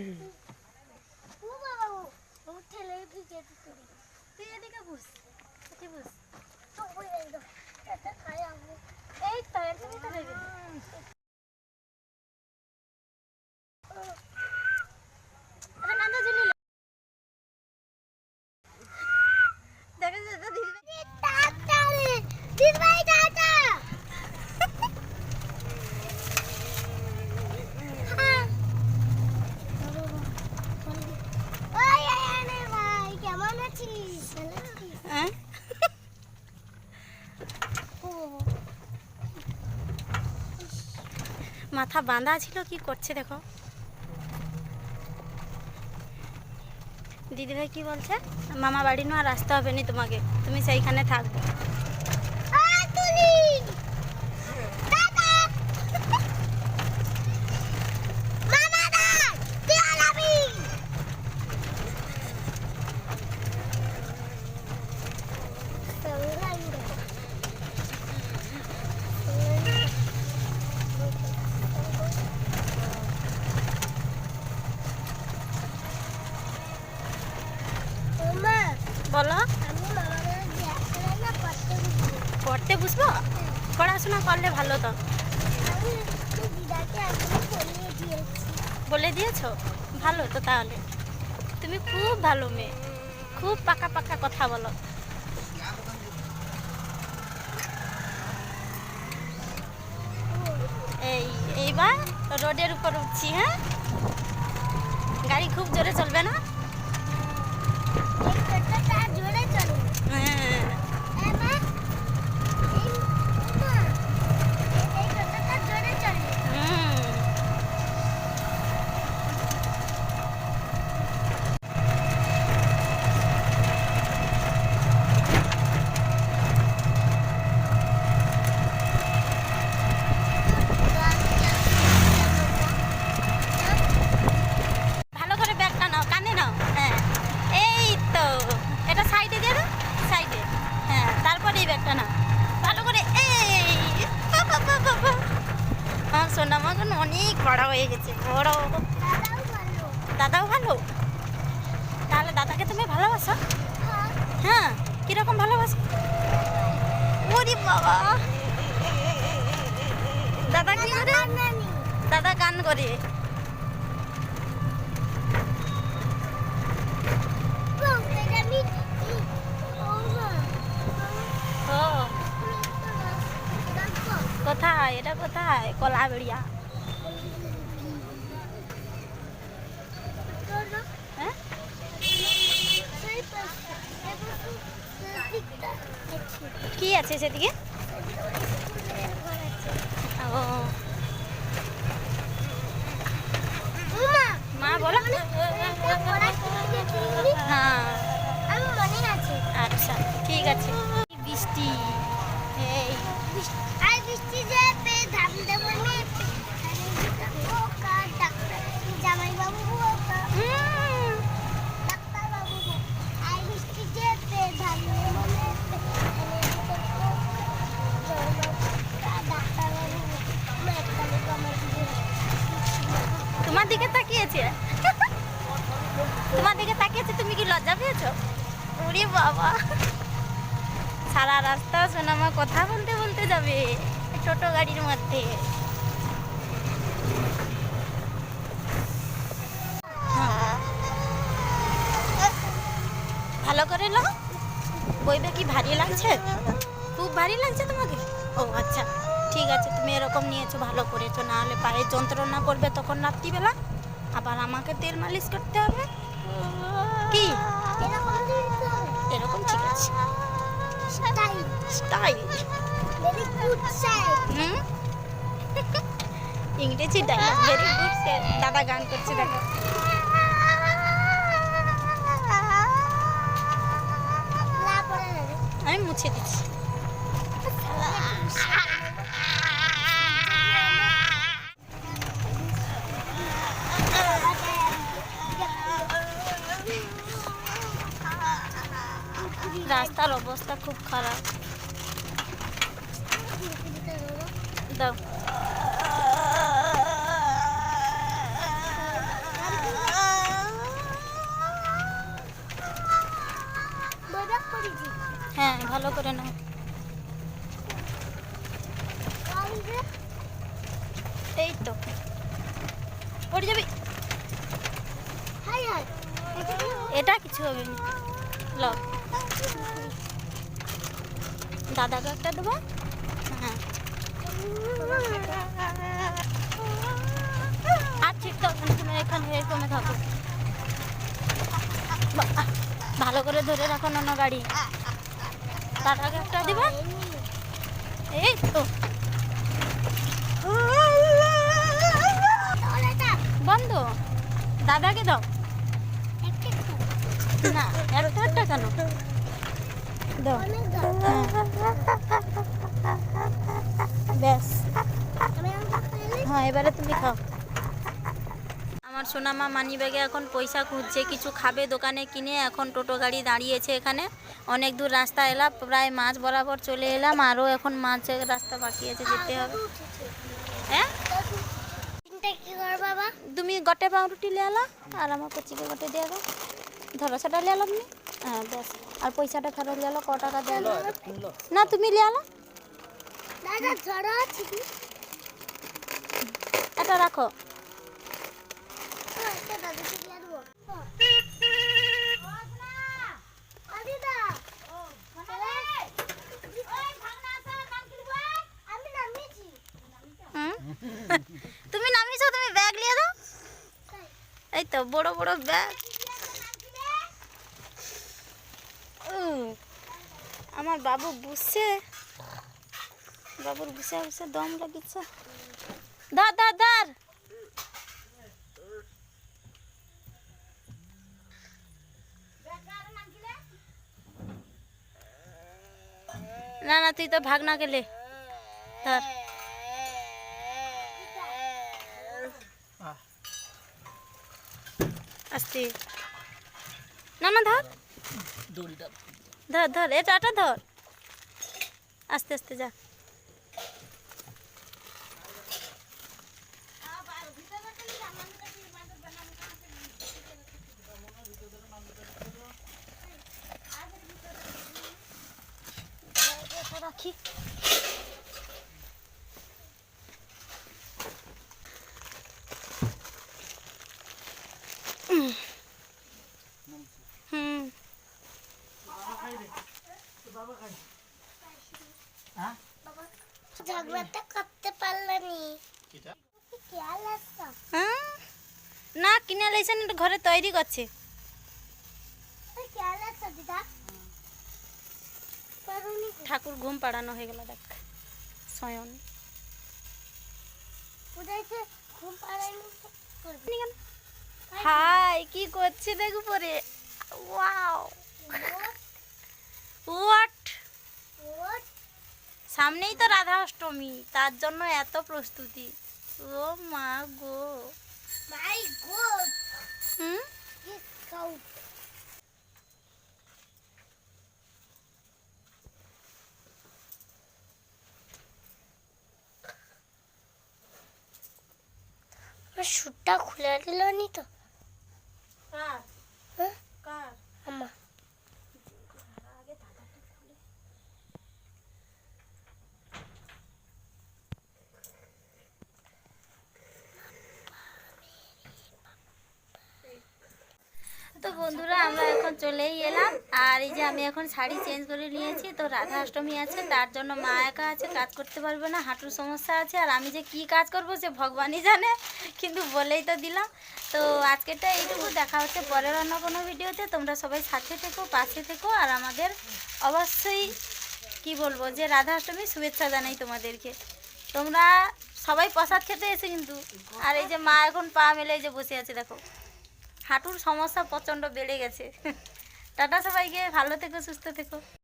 ও বাবা ও ও ঠেলে ভিজে দিতে তুই এদিকে বস এদিকে বস। তো ওই এই এটা খাই আমি এই তো এর তুমি তো দেবে আরে নান্দা ঝুলি দেখো যেটা দিদি টাটা রে দিদি ভাই টাটা হ্যাঁ ওই আয়ানে ভাই কেমন আছিস ভালো আছিস হ্যাঁ ও মাথা বাঁধা ছিল, কি করছে দেখো। দিদিভাই কি বলছে? মামা বাড়ি নয় আর আসতে হবে নি তোমাকে, তুমি সেইখানে থাকবে আতুলি টাটা মামা দা তুই আলাবি মা বলো আমি মামাদের ব্যাগটা না পড়তে দিচ্ছি পড়তে বুঝব পড়াশোনা করলে ভালো তো। বলে দিয়েছ? ভালো তো তাহলে। তুমি খুব ভালো মেয়ে। খুব পাকা পাকা কথা বলো। এই, এইবার রোডের উপর উঠছি হ্যাঁ? গাড়ি খুব জোরে চলবে না এই টোটোটা জোরে চলে হ্যাঁ এ মা এই মা এই টোটোটা জোরে চলে হুম। ভালো করে ব্যাগটা নাও কানে নাও হ্যাঁ এই তো এটা সাইডে দিয়ে দাও সাইডে হ্যাঁ তারপরে এই ব্যাগটা নাও ভালো করে এই বাবা, বাবা, বাবা। আমার সোনা মগন অনেক বড় হয়ে গেছে। বড় দাদাও ভালো? তাহলে দাদাকে তুমি ভালোবাসো? হ্যাঁ কীরকম ভালোবাসো? ওরে বাবা! দাদা কি দাদা গান করে। কোথায় কলা বেড়িয়া কি আছে সেদিকে? ও মা বলো। হ্যাঁ। আচ্ছা ঠিক আছে। বৃষ্টি। এই বৃষ্টি যে পে ধান দেবো নে ও কা ডাক্তার জামাই বাবু ও কা হুম, ডাক্তার বাবু আর বৃষ্টি যে পে ধান দেবো নে ডাক্তার বাবু মেকালে কমাই তোমার দিকে তাকিয়েছে? তোমার দিকে তাকিয়েছে, তুমি কি লজ্জা পেয়েছ? ওরে বাবা। সারা রাস্তা সোনামা কথা বলতে বলতে যাবে টোটো গাড়ির মধ্যে। হ্যাঁ। ভালো করে লো বইবে কি ভারী লাগছে? খুব ভারী লাগছে তোমাকে? ও আচ্ছা। ঠিক আছে তুমি এরকম নিয়েছো ভালো করেছ। না হলে পায়ে যন্ত্রণা করবে তখন রাত্রিবেলা। আবার আমাকে তেল মালিশ করতে হবে। কি? এরকম ঠিক আছে। ইংরেজি ডায়লগ ভেরি গুড দাদা গান করছে দেখো। আমি মুছে দিচ্ছি। তার অবস্থা খুব খারাপ। দাও। হ্যাঁ ভালো করে নাও। এই তো। পড়ে যাবি? এটা কিছু হবে না। ল দাদাকে একটা দেবো? হ্যাঁ। আর তুমি এখানে থাকো ভালো করে ধরে রাখো না গাড়ি দাদাকে একটা দেবো? এই তো। বন্ধ, দাদাকে দাও। না এত একটা কেন? ব্যাস। হ্যাঁ এবারে তুমি খাও। আমার সোনামা মানি ব্যাগে এখন পয়সা খুঁজছে কিছু খাবে দোকানে কিনে এখন টোটো গাড়ি দাঁড়িয়েছে এখানে। অনেক দূর রাস্তা এলাম প্রায় মাছ বরাবর চলে এলাম আরও এখন মাছের রাস্তা বাকি আছে যেতে হবে। হ্যাঁ? তুমি গটে পাউরুটি লিয়ে আলো আর আমার কচিকে গটে দিয়ে দাও ধরো সেটা লিয়ে আলো আপনি হ্যাঁ ব্যাস। আর পয়সাটা ফেরত লিয়ে আলো ক টাকা দিয়ে না তুমি লিয়ে আলো এটা রাখো। হ্যাঁ, হ্যাঁ। তুমি নামিয়েছো তুমি ব্যাগ নিয়ে দাও। এই তো বড় বড় ব্যাগ আমার বাবু বুঝছে। বাবুর বুঝে বুঝে দম লাগিচ্ছে ধর ধর ধর। না না, তুই তো ভাগ না গেলে। ধর। আস্তে। না না, ধর। ধর ধর এটা ধর। আস্তে আস্তে যা এটা রাখি হুম করতে পারলানি। হ্যাঁ? না কিনে লাইছেন এটা ঘরে তৈরি করছে। ঠাকুর ঘুম পাড়ানো হয়ে গেল দেখ। স্বয়ন হাই কি করছে দেখ উপরে? ওয়াও। What? সামনেই তো রাধা অষ্টমী তার জন্য এত প্রস্তুতি। ও মা গো। My গো। হুম. শুটটা খুলে দিল নি তো। কার? হ্যাঁ? কার? আমার। তো বন্ধুরা, আমরা এখন চলেই এলাম। আর এই যে আমি এখন শাড়ি চেঞ্জ করে নিয়েছি, তো রাধা অষ্টমী আছে, তার জন্য মা একা আছে, কাজ করতে পারবে না, হাঁটুর সমস্যা আছে, আর আমি যে কি কাজ করব সে ভগবানই জানে, কিন্তু বলেই তো দিলাম। তো আজকেরটা এইটুকু, দেখা হচ্ছে পরের অন্য কোনো ভিডিওতে। তোমরা সবাই সাথে থেকো, পাশে থেকো, আর আমাদের অবশ্যই কি বলব যে রাধা অষ্টমীর শুভেচ্ছা জানাই তোমাদেরকে। তোমরা সবাই প্রসাদ খেতে এসে কিন্তু। আর এই যে মা এখন পা মেলে এই যে বসে আছে, দেখো। হাঁটুর সমস্যা প্রচণ্ড বেড়ে গেছে। টাটা সবাইকে ভালো থেকো সুস্থ থেকো।